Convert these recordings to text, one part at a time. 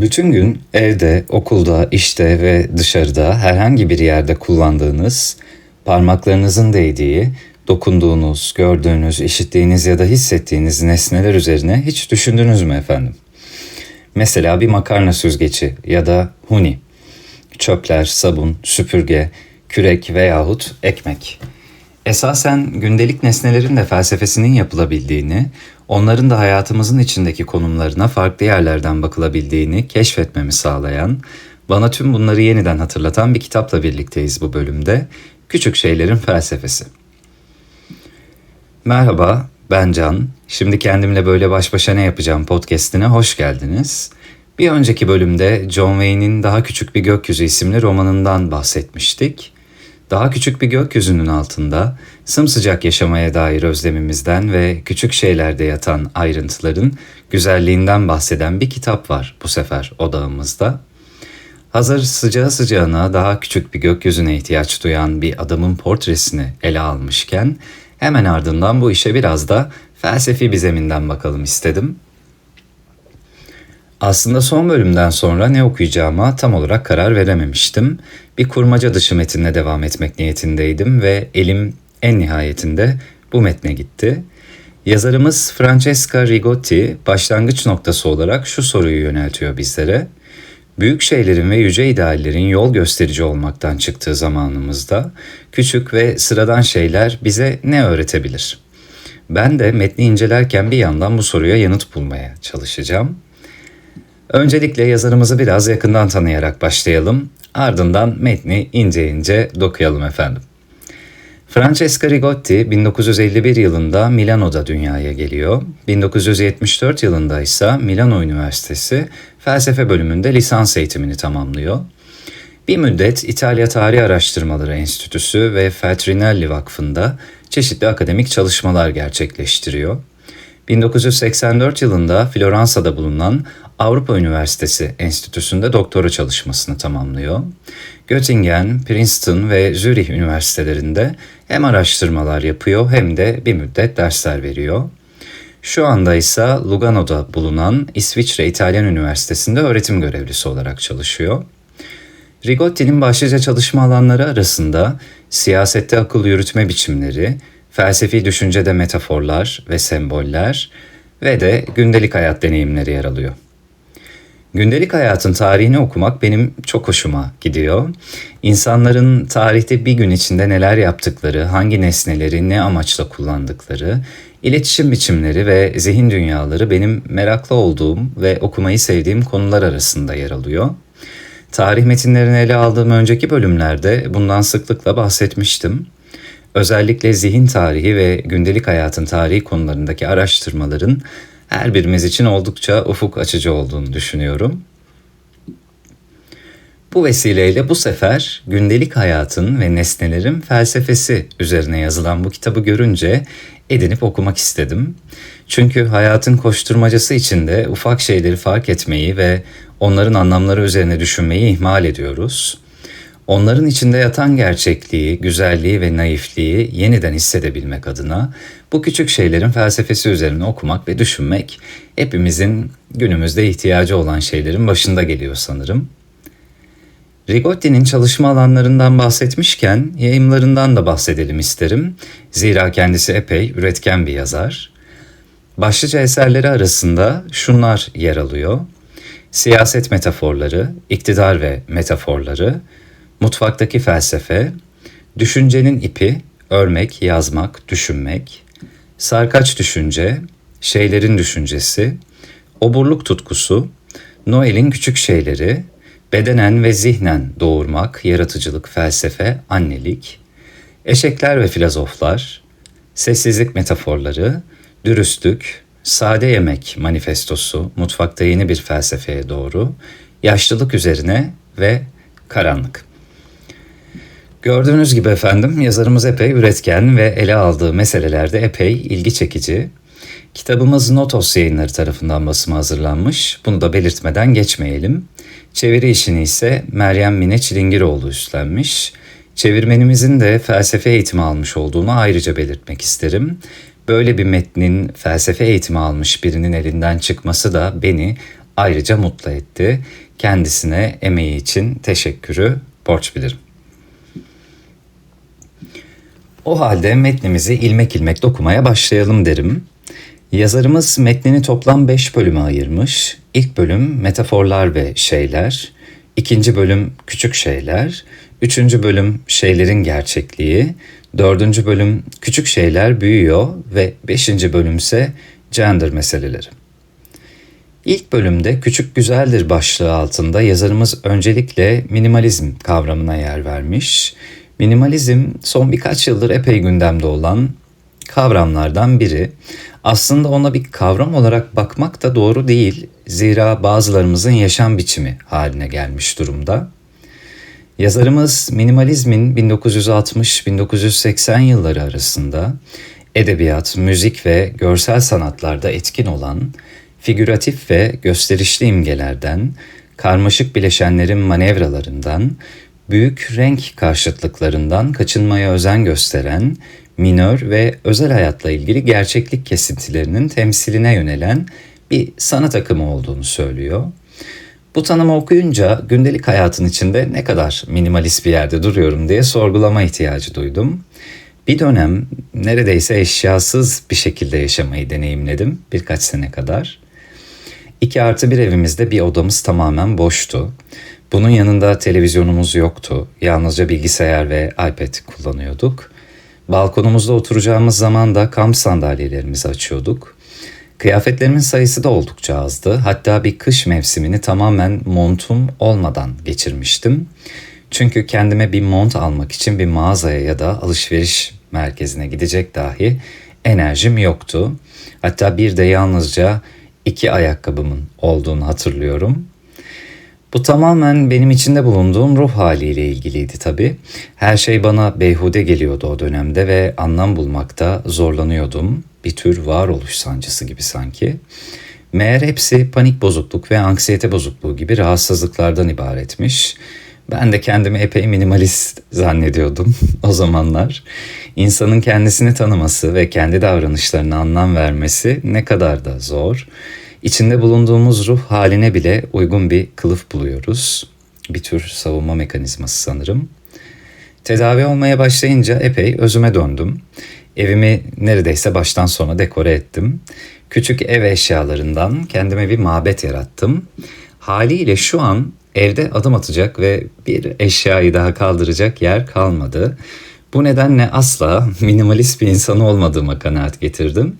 Bütün gün evde, okulda, işte ve dışarıda herhangi bir yerde kullandığınız, parmaklarınızın değdiği, dokunduğunuz, gördüğünüz, işittiğiniz ya da hissettiğiniz nesneler üzerine hiç düşündünüz mü efendim? Mesela bir makarna süzgeci ya da huni, çöpler, sabun, süpürge, kürek veyahut ekmek. Esasen gündelik nesnelerin de felsefesinin yapılabildiğini, onların da hayatımızın içindeki konumlarına farklı yerlerden bakılabildiğini keşfetmemi sağlayan, bana tüm bunları yeniden hatırlatan bir kitapla birlikteyiz bu bölümde. Küçük Şeylerin Felsefesi. Merhaba, ben Can. Şimdi kendimle böyle baş başa ne yapacağım podcast'ine hoş geldiniz. Bir önceki bölümde John Wayne'in Daha Küçük Bir Gökyüzü isimli romanından bahsetmiştik. Daha küçük bir gökyüzünün altında sımsıcak yaşamaya dair özlemimizden ve küçük şeylerde yatan ayrıntıların güzelliğinden bahseden bir kitap var bu sefer odağımızda. Hazır sıcağı sıcağına daha küçük bir gökyüzüne ihtiyaç duyan bir adamın portresini ele almışken hemen ardından bu işe biraz da felsefi bir zeminden bakalım istedim. Aslında son bölümden sonra ne okuyacağıma tam olarak karar verememiştim. Bir kurmaca dışı metinle devam etmek niyetindeydim ve elim en nihayetinde bu metne gitti. Yazarımız Francesca Rigotti başlangıç noktası olarak şu soruyu yöneltiyor bizlere. Büyük şeylerin ve yüce ideallerin yol gösterici olmaktan çıktığı zamanımızda küçük ve sıradan şeyler bize ne öğretebilir? Ben de metni incelerken bir yandan bu soruya yanıt bulmaya çalışacağım. Öncelikle yazarımızı biraz yakından tanıyarak başlayalım. Ardından metni ince ince dokuyalım efendim. Francesca Rigotti 1951 yılında Milano'da dünyaya geliyor. 1974 yılında ise Milano Üniversitesi felsefe bölümünde lisans eğitimini tamamlıyor. Bir müddet İtalya Tarih Araştırmaları Enstitüsü ve Feltrinelli Vakfı'nda çeşitli akademik çalışmalar gerçekleştiriyor. 1984 yılında Floransa'da bulunan Avrupa Üniversitesi Enstitüsü'nde doktora çalışmasını tamamlıyor. Göttingen, Princeton ve Zürih üniversitelerinde hem araştırmalar yapıyor hem de bir müddet dersler veriyor. Şu anda ise Lugano'da bulunan İsviçre İtalyan Üniversitesi'nde öğretim görevlisi olarak çalışıyor. Rigotti'nin başlıca çalışma alanları arasında siyasette akıl yürütme biçimleri, felsefi düşüncede metaforlar ve semboller ve de gündelik hayat deneyimleri yer alıyor. Gündelik hayatın tarihini okumak benim çok hoşuma gidiyor. İnsanların tarihte bir gün içinde neler yaptıkları, hangi nesneleri ne amaçla kullandıkları, iletişim biçimleri ve zihin dünyaları benim meraklı olduğum ve okumayı sevdiğim konular arasında yer alıyor. Tarih metinlerini ele aldığım önceki bölümlerde bundan sıklıkla bahsetmiştim. Özellikle zihin tarihi ve gündelik hayatın tarihi konularındaki araştırmaların her birimiz için oldukça ufuk açıcı olduğunu düşünüyorum. Bu vesileyle bu sefer gündelik hayatın ve nesnelerin felsefesi üzerine yazılan bu kitabı görünce edinip okumak istedim. Çünkü hayatın koşturmacası içinde ufak şeyleri fark etmeyi ve onların anlamları üzerine düşünmeyi ihmal ediyoruz onların içinde yatan gerçekliği, güzelliği ve naifliği yeniden hissedebilmek adına bu küçük şeylerin felsefesi üzerine okumak ve düşünmek hepimizin günümüzde ihtiyacı olan şeylerin başında geliyor sanırım. Rigotti'nin çalışma alanlarından bahsetmişken yayımlarından da bahsedelim isterim. Zira kendisi epey üretken bir yazar. Başlıca eserleri arasında şunlar yer alıyor. Siyaset metaforları, iktidar ve metaforları, Mutfaktaki felsefe, düşüncenin ipi, örmek, yazmak, düşünmek, sarkaç düşünce, şeylerin düşüncesi, oburluk tutkusu, Noel'in küçük şeyleri, bedenen ve zihnen doğurmak, yaratıcılık, felsefe, annelik, eşekler ve filozoflar, sessizlik metaforları, dürüstlük, sade yemek manifestosu, mutfakta yeni bir felsefeye doğru, yaşlılık üzerine ve karanlık. Gördüğünüz gibi efendim yazarımız epey üretken ve ele aldığı meselelerde epey ilgi çekici. Kitabımız Notos yayınları tarafından basıma hazırlanmış. Bunu da belirtmeden geçmeyelim. Çeviri işini ise Meryem Mine Çilingiroğlu üstlenmiş. Çevirmenimizin de felsefe eğitimi almış olduğunu ayrıca belirtmek isterim. Böyle bir metnin felsefe eğitimi almış birinin elinden çıkması da beni ayrıca mutlu etti. Kendisine emeği için teşekkürü borç bilirim. O halde metnimizi ilmek ilmek dokumaya başlayalım derim. Yazarımız metnini toplam 5 bölüme ayırmış. İlk bölüm metaforlar ve şeyler, ikinci bölüm küçük şeyler, üçüncü bölüm şeylerin gerçekliği, dördüncü bölüm küçük şeyler büyüyor ve beşinci bölüm ise gender meseleleri. İlk bölümde küçük güzeldir başlığı altında yazarımız öncelikle minimalizm kavramına yer vermiş. Minimalizm son birkaç yıldır epey gündemde olan kavramlardan biri. Aslında ona bir kavram olarak bakmak da doğru değil. Zira bazılarımızın yaşam biçimi haline gelmiş durumda. Yazarımız minimalizmin 1960-1980 yılları arasında edebiyat, müzik ve görsel sanatlarda etkin olan figüratif ve gösterişli imgelerden, karmaşık bileşenlerin manevralarından, büyük renk karşıtlıklarından kaçınmaya özen gösteren, minör ve özel hayatla ilgili gerçeklik kesintilerinin temsiline yönelen bir sanat akımı olduğunu söylüyor. Bu tanımı okuyunca gündelik hayatın içinde ne kadar minimalist bir yerde duruyorum diye sorgulama ihtiyacı duydum. Bir dönem neredeyse eşyasız bir şekilde yaşamayı deneyimledim birkaç sene kadar. İki artı bir evimizde bir odamız tamamen boştu. Bunun yanında televizyonumuz yoktu. Yalnızca bilgisayar ve iPad kullanıyorduk. Balkonumuzda oturacağımız zaman da kamp sandalyelerimizi açıyorduk. Kıyafetlerimin sayısı da oldukça azdı. Hatta bir kış mevsimini tamamen montum olmadan geçirmiştim. Çünkü kendime bir mont almak için bir mağazaya ya da alışveriş merkezine gidecek dahi enerjim yoktu. Hatta bir de yalnızca iki ayakkabımın olduğunu hatırlıyorum. Bu tamamen benim içinde bulunduğum ruh haliyle ilgiliydi tabii. Her şey bana beyhude geliyordu o dönemde ve anlam bulmakta zorlanıyordum. Bir tür varoluş sancısı gibi sanki. Meğer hepsi panik bozukluk ve anksiyete bozukluğu gibi rahatsızlıklardan ibaretmiş. Ben de kendimi epey minimalist zannediyordum o zamanlar. İnsanın kendisini tanıması ve kendi davranışlarına anlam vermesi ne kadar da zor. İçinde bulunduğumuz ruh haline bile uygun bir kılıf buluyoruz. Bir tür savunma mekanizması sanırım. Tedavi olmaya başlayınca epey özüme döndüm. Evimi neredeyse baştan sona dekore ettim. Küçük ev eşyalarından kendime bir mabet yarattım. Haliyle şu an evde adım atacak ve bir eşyayı daha kaldıracak yer kalmadı. Bu nedenle asla minimalist bir insan olmadığıma kanaat getirdim.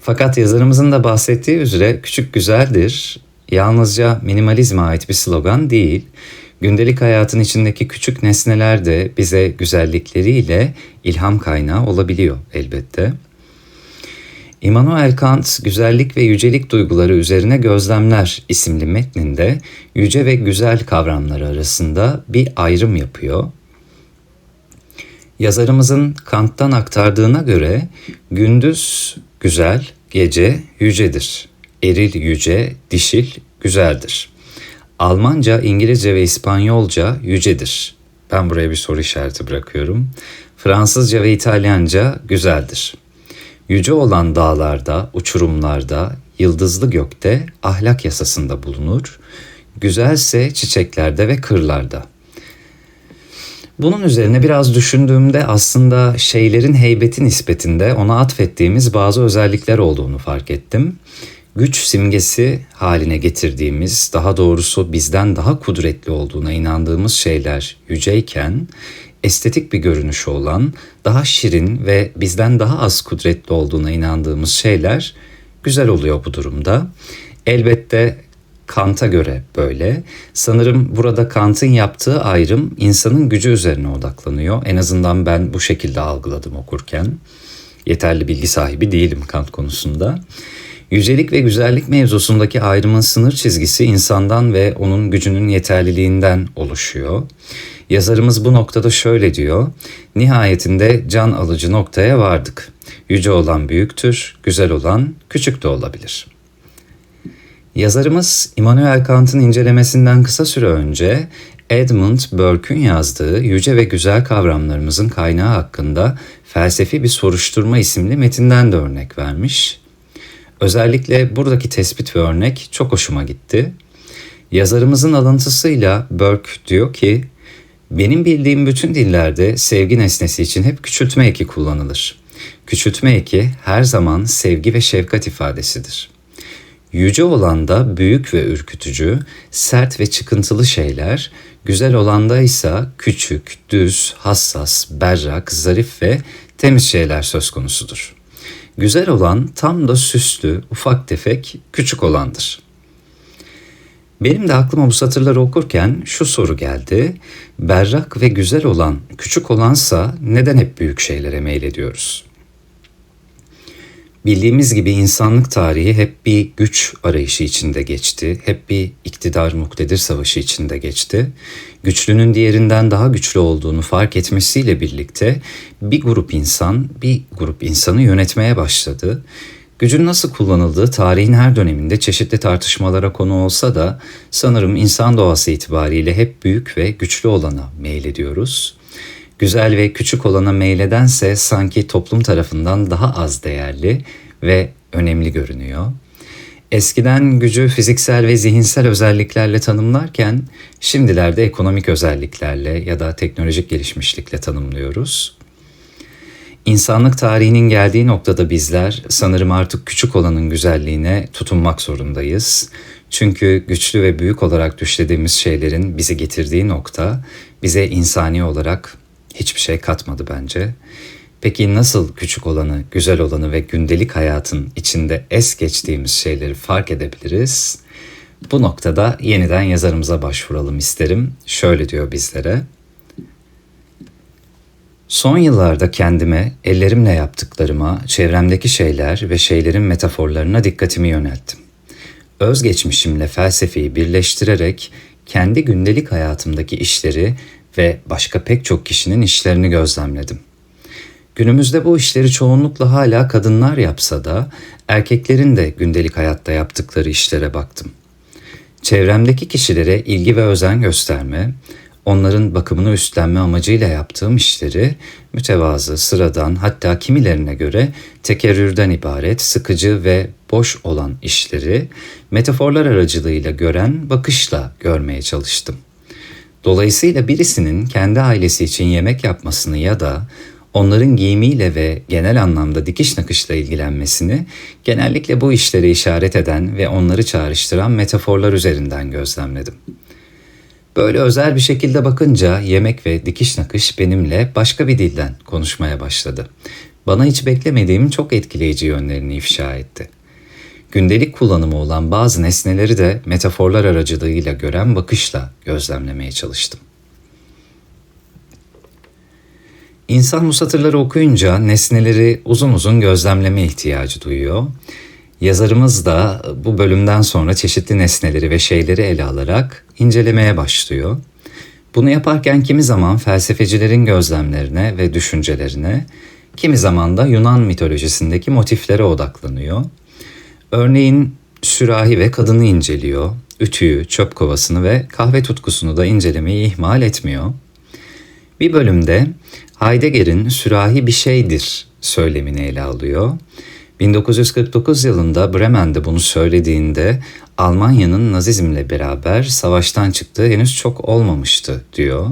Fakat yazarımızın da bahsettiği üzere küçük güzeldir. Yalnızca minimalizme ait bir slogan değil. Gündelik hayatın içindeki küçük nesneler de bize güzellikleriyle ilham kaynağı olabiliyor elbette. Immanuel Kant Güzellik ve Yücelik Duyguları Üzerine Gözlemler isimli metninde yüce ve güzel kavramları arasında bir ayrım yapıyor. Yazarımızın Kant'tan aktardığına göre gündüz güzel, gece yücedir. Eril yüce, dişil güzeldir. Almanca, İngilizce ve İspanyolca yücedir. Ben buraya bir soru işareti bırakıyorum. Fransızca ve İtalyanca güzeldir. Yüce olan dağlarda, uçurumlarda, yıldızlı gökte ahlak yasasında bulunur. Güzelse çiçeklerde ve kırlarda.'' Bunun üzerine biraz düşündüğümde aslında şeylerin heybeti nispetinde ona atfettiğimiz bazı özellikler olduğunu fark ettim. Güç simgesi haline getirdiğimiz, daha doğrusu bizden daha kudretli olduğuna inandığımız şeyler yüceyken, estetik bir görünüşü olan, daha şirin ve bizden daha az kudretli olduğuna inandığımız şeyler güzel oluyor bu durumda. Elbette Kant'a göre böyle. Sanırım burada Kant'ın yaptığı ayrım insanın gücü üzerine odaklanıyor. En azından ben bu şekilde algıladım okurken. Yeterli bilgi sahibi değilim Kant konusunda. Yücelik ve güzellik mevzusundaki ayrımın sınır çizgisi insandan ve onun gücünün yeterliliğinden oluşuyor. Yazarımız bu noktada şöyle diyor. Nihayetinde can alıcı noktaya vardık. Yüce olan büyüktür, güzel olan küçük de olabilir.'' Yazarımız Immanuel Kant'ın incelemesinden kısa süre önce Edmund Burke'ün yazdığı Yüce ve Güzel Kavramlarımızın Kaynağı hakkında felsefi bir soruşturma isimli metinden de örnek vermiş. Özellikle buradaki tespit ve örnek çok hoşuma gitti. Yazarımızın alıntısıyla Burke diyor ki, benim bildiğim bütün dillerde sevgi nesnesi için hep küçültme eki kullanılır. Küçültme eki her zaman sevgi ve şefkat ifadesidir. Yüce olan da büyük ve ürkütücü, sert ve çıkıntılı şeyler, güzel olanda ise küçük, düz, hassas, berrak, zarif ve temiz şeyler söz konusudur. Güzel olan tam da süslü, ufak tefek, küçük olandır.'' Benim de aklıma bu satırları okurken şu soru geldi. Berrak ve güzel olan, küçük olansa neden hep büyük şeylere meylediyoruz? Bildiğimiz gibi insanlık tarihi hep bir güç arayışı içinde geçti. Hep bir iktidar muktedir savaşı içinde geçti. Güçlünün diğerinden daha güçlü olduğunu fark etmesiyle birlikte bir grup insan bir grup insanı yönetmeye başladı. Gücün nasıl kullanıldığı tarihin her döneminde çeşitli tartışmalara konu olsa da sanırım insan doğası itibariyle hep büyük ve güçlü olana meylediyoruz. Güzel ve küçük olana meyledense sanki toplum tarafından daha az değerli ve önemli görünüyor. Eskiden gücü fiziksel ve zihinsel özelliklerle tanımlarken şimdilerde ekonomik özelliklerle ya da teknolojik gelişmişlikle tanımlıyoruz. İnsanlık tarihinin geldiği noktada bizler sanırım artık küçük olanın güzelliğine tutunmak zorundayız. Çünkü güçlü ve büyük olarak düşlediğimiz şeylerin bizi getirdiği nokta bize insani olarak hiçbir şey katmadı bence. Peki nasıl küçük olanı, güzel olanı ve gündelik hayatın içinde es geçtiğimiz şeyleri fark edebiliriz? Bu noktada yeniden yazarımıza başvuralım isterim. Şöyle diyor bizlere. Son yıllarda kendime, ellerimle yaptıklarıma, çevremdeki şeyler ve şeylerin metaforlarına dikkatimi yönelttim. Özgeçmişimle felsefeyi birleştirerek kendi gündelik hayatımdaki işleri ve başka pek çok kişinin işlerini gözlemledim. Günümüzde bu işleri çoğunlukla hala kadınlar yapsa da erkeklerin de gündelik hayatta yaptıkları işlere baktım. Çevremdeki kişilere ilgi ve özen gösterme, onların bakımını üstlenme amacıyla yaptığım işleri mütevazı, sıradan hatta kimilerine göre tekerrürden ibaret, sıkıcı ve boş olan işleri metaforlar aracılığıyla gören bakışla görmeye çalıştım. Dolayısıyla birisinin kendi ailesi için yemek yapmasını ya da onların giyimiyle ve genel anlamda dikiş nakışla ilgilenmesini genellikle bu işlere işaret eden ve onları çağrıştıran metaforlar üzerinden gözlemledim. Böyle özel bir şekilde bakınca yemek ve dikiş nakış benimle başka bir dilden konuşmaya başladı. Bana hiç beklemediğim çok etkileyici yönlerini ifşa etti. Gündelik kullanımı olan bazı nesneleri de metaforlar aracılığıyla gören bakışla gözlemlemeye çalıştım. İnsan bu satırları okuyunca nesneleri uzun uzun gözlemleme ihtiyacı duyuyor. Yazarımız da bu bölümden sonra çeşitli nesneleri ve şeyleri ele alarak incelemeye başlıyor. Bunu yaparken kimi zaman felsefecilerin gözlemlerine ve düşüncelerine, kimi zaman da Yunan mitolojisindeki motiflere odaklanıyor. Örneğin sürahi ve kadını inceliyor, ütüyü, çöp kovasını ve kahve tutkusunu da incelemeyi ihmal etmiyor. Bir bölümde Heidegger'in sürahi bir şeydir söylemini ele alıyor 1949 yılında Bremen'de bunu söylediğinde Almanya'nın Nazizmle beraber savaştan çıktığı henüz çok olmamıştı diyor.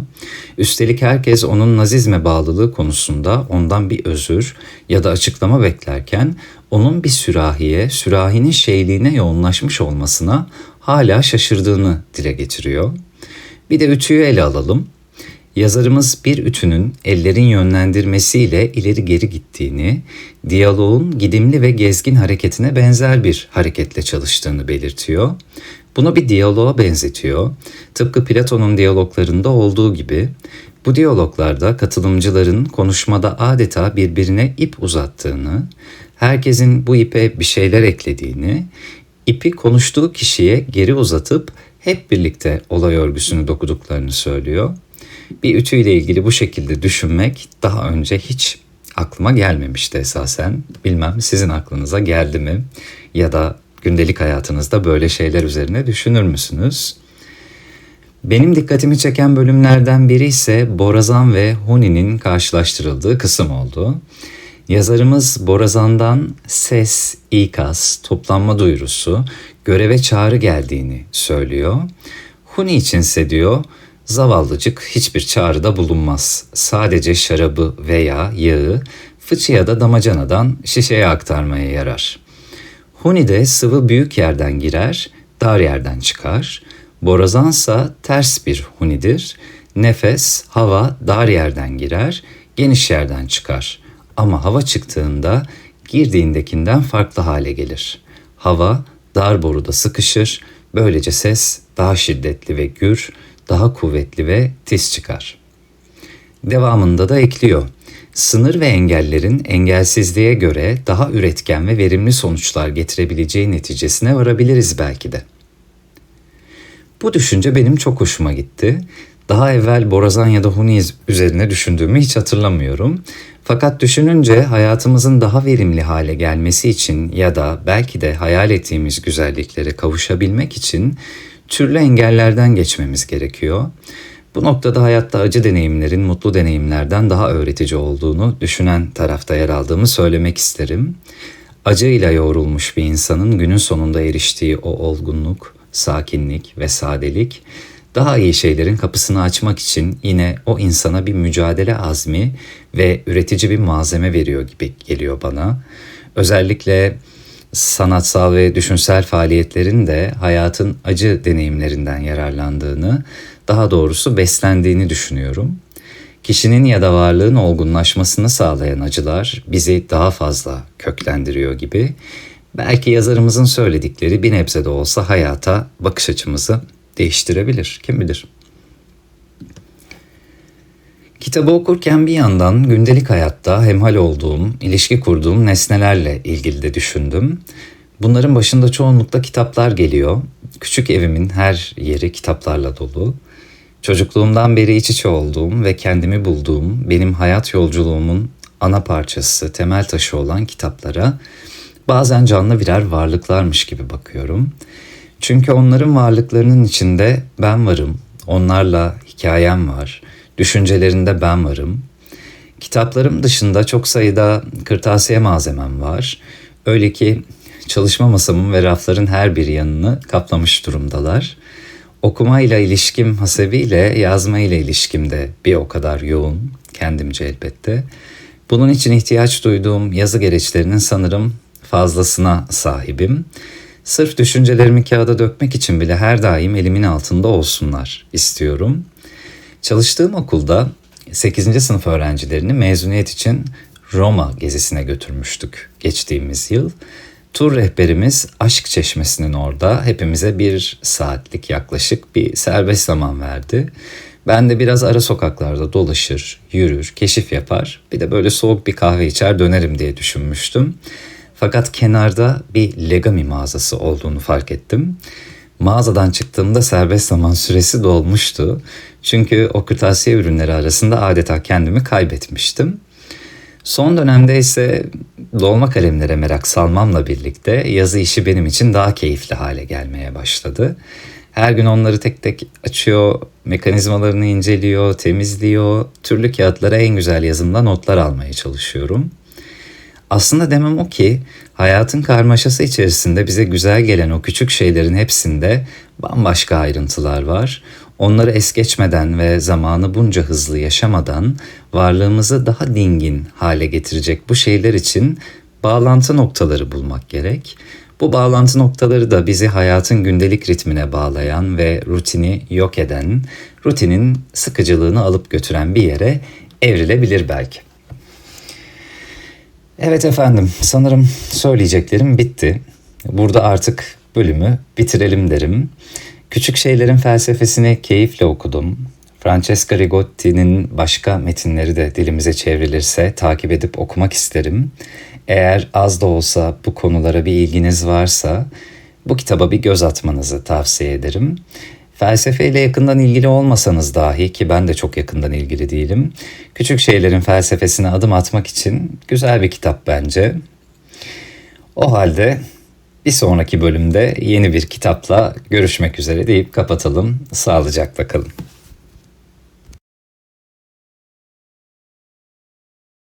Üstelik herkes onun Nazizme bağlılığı konusunda ondan bir özür ya da açıklama beklerken onun bir sürahiye, sürahinin şeyliğine yoğunlaşmış olmasına hala şaşırdığını dile getiriyor. Bir de ütüyü ele alalım. Yazarımız bir ütünün ellerin yönlendirmesiyle ileri geri gittiğini, diyaloğun gidimli ve gezgin hareketine benzer bir hareketle çalıştığını belirtiyor. Bunu bir diyaloğa benzetiyor. Tıpkı Platon'un diyaloglarında olduğu gibi bu diyaloglarda katılımcıların konuşmada adeta birbirine ip uzattığını, herkesin bu ipe bir şeyler eklediğini, ipi konuştuğu kişiye geri uzatıp hep birlikte olay örgüsünü dokuduklarını söylüyor. Bir ütüyle ilgili bu şekilde düşünmek daha önce hiç aklıma gelmemişti esasen. Bilmem sizin aklınıza geldi mi? Ya da gündelik hayatınızda böyle şeyler üzerine düşünür müsünüz? Benim dikkatimi çeken bölümlerden biri ise Borazan ve Huni'nin karşılaştırıldığı kısım oldu. Yazarımız Borazan'dan ses, ikaz, toplanma duyurusu, göreve çağrı geldiğini söylüyor. Huni içinse diyor, zavallıcık hiçbir çağrıda bulunmaz. Sadece şarabı veya yağı fıçı ya da damacanadan şişeye aktarmaya yarar. Huni'de sıvı büyük yerden girer, dar yerden çıkar. Borazansa ters bir hunidir. Nefes, hava dar yerden girer, geniş yerden çıkar. Ama hava çıktığında girdiğindekinden farklı hale gelir. Hava dar boruda sıkışır, böylece ses daha şiddetli ve gür, daha kuvvetli ve tiz çıkar. Devamında da ekliyor. Sınır ve engellerin engelsizliğe göre daha üretken ve verimli sonuçlar getirebileceği neticesine varabiliriz belki de. Bu düşünce benim çok hoşuma gitti. Daha evvel Borazan ya da Huni üzerine düşündüğümü hiç hatırlamıyorum. Fakat düşününce hayatımızın daha verimli hale gelmesi için ya da belki de hayal ettiğimiz güzelliklere kavuşabilmek için türlü engellerden geçmemiz gerekiyor. Bu noktada hayatta acı deneyimlerin mutlu deneyimlerden daha öğretici olduğunu düşünen tarafta yer aldığımı söylemek isterim. Acıyla yoğrulmuş bir insanın günün sonunda eriştiği o olgunluk, sakinlik ve sadelik daha iyi şeylerin kapısını açmak için yine o insana bir mücadele azmi ve üretici bir malzeme veriyor gibi geliyor bana. Özellikle sanatsal ve düşünsel faaliyetlerin de hayatın acı deneyimlerinden yararlandığını, daha doğrusu beslendiğini düşünüyorum. Kişinin ya da varlığın olgunlaşmasını sağlayan acılar bizi daha fazla köklendiriyor gibi. Belki yazarımızın söyledikleri bir nebze de olsa hayata bakış açımızı değiştirebilir. Kim bilir? Kitabı okurken bir yandan gündelik hayatta hemhal olduğum, ilişki kurduğum nesnelerle ilgili de düşündüm. Bunların başında çoğunlukla kitaplar geliyor. Küçük evimin her yeri kitaplarla dolu. Çocukluğumdan beri iç içe olduğum ve kendimi bulduğum benim hayat yolculuğumun ana parçası, temel taşı olan kitaplara bazen canlı birer varlıklarmış gibi bakıyorum. Çünkü onların varlıklarının içinde ben varım, onlarla hikayem var, düşüncelerinde ben varım. Kitaplarım dışında çok sayıda kırtasiye malzemem var. Öyle ki çalışma masamın ve rafların her bir yanını kaplamış durumdalar. Okumayla ilişkim hasebiyle yazmayla ilişkim de bir o kadar yoğun, kendimce elbette. Bunun için ihtiyaç duyduğum yazı gereçlerinin sanırım fazlasına sahibim. Sırf düşüncelerimi kağıda dökmek için bile her daim elimin altında olsunlar istiyorum. Çalıştığım okulda 8. sınıf öğrencilerini mezuniyet için Roma gezisine götürmüştük geçtiğimiz yıl. Tur rehberimiz Aşk Çeşmesi'nin orada hepimize bir saatlik yaklaşık bir serbest zaman verdi. Ben de biraz ara sokaklarda dolaşır, yürür, keşif yapar. Bir de böyle soğuk bir kahve içer dönerim diye düşünmüştüm. Fakat kenarda bir Legami mağazası olduğunu fark ettim. Mağazadan çıktığımda serbest zaman süresi dolmuştu. Çünkü o kırtasiye ürünleri arasında adeta kendimi kaybetmiştim. Son dönemde ise dolma kalemlere merak salmamla birlikte yazı işi benim için daha keyifli hale gelmeye başladı. Her gün onları tek tek açıyor, mekanizmalarını inceliyor, temizliyor, türlü kağıtlara en güzel yazımla notlar almaya çalışıyorum. Aslında demem o ki hayatın karmaşası içerisinde bize güzel gelen o küçük şeylerin hepsinde bambaşka ayrıntılar var. Onları es geçmeden ve zamanı bunca hızlı yaşamadan varlığımızı daha dingin hale getirecek bu şeyler için bağlantı noktaları bulmak gerek. Bu bağlantı noktaları da bizi hayatın gündelik ritmine bağlayan ve rutini yok eden, rutinin sıkıcılığını alıp götüren bir yere evrilebilir belki. Evet efendim, sanırım söyleyeceklerim bitti. Burada artık bölümü bitirelim derim. Küçük şeylerin felsefesini keyifle okudum. Francesca Rigotti'nin başka metinleri de dilimize çevrilirse takip edip okumak isterim. Eğer az da olsa bu konulara bir ilginiz varsa bu kitaba bir göz atmanızı tavsiye ederim. Felsefeyle yakından ilgili olmasanız dahi ki ben de çok yakından ilgili değilim. Küçük şeylerin felsefesine adım atmak için güzel bir kitap bence. O halde bir sonraki bölümde yeni bir kitapla görüşmek üzere deyip kapatalım. Sağlıcakla kalın.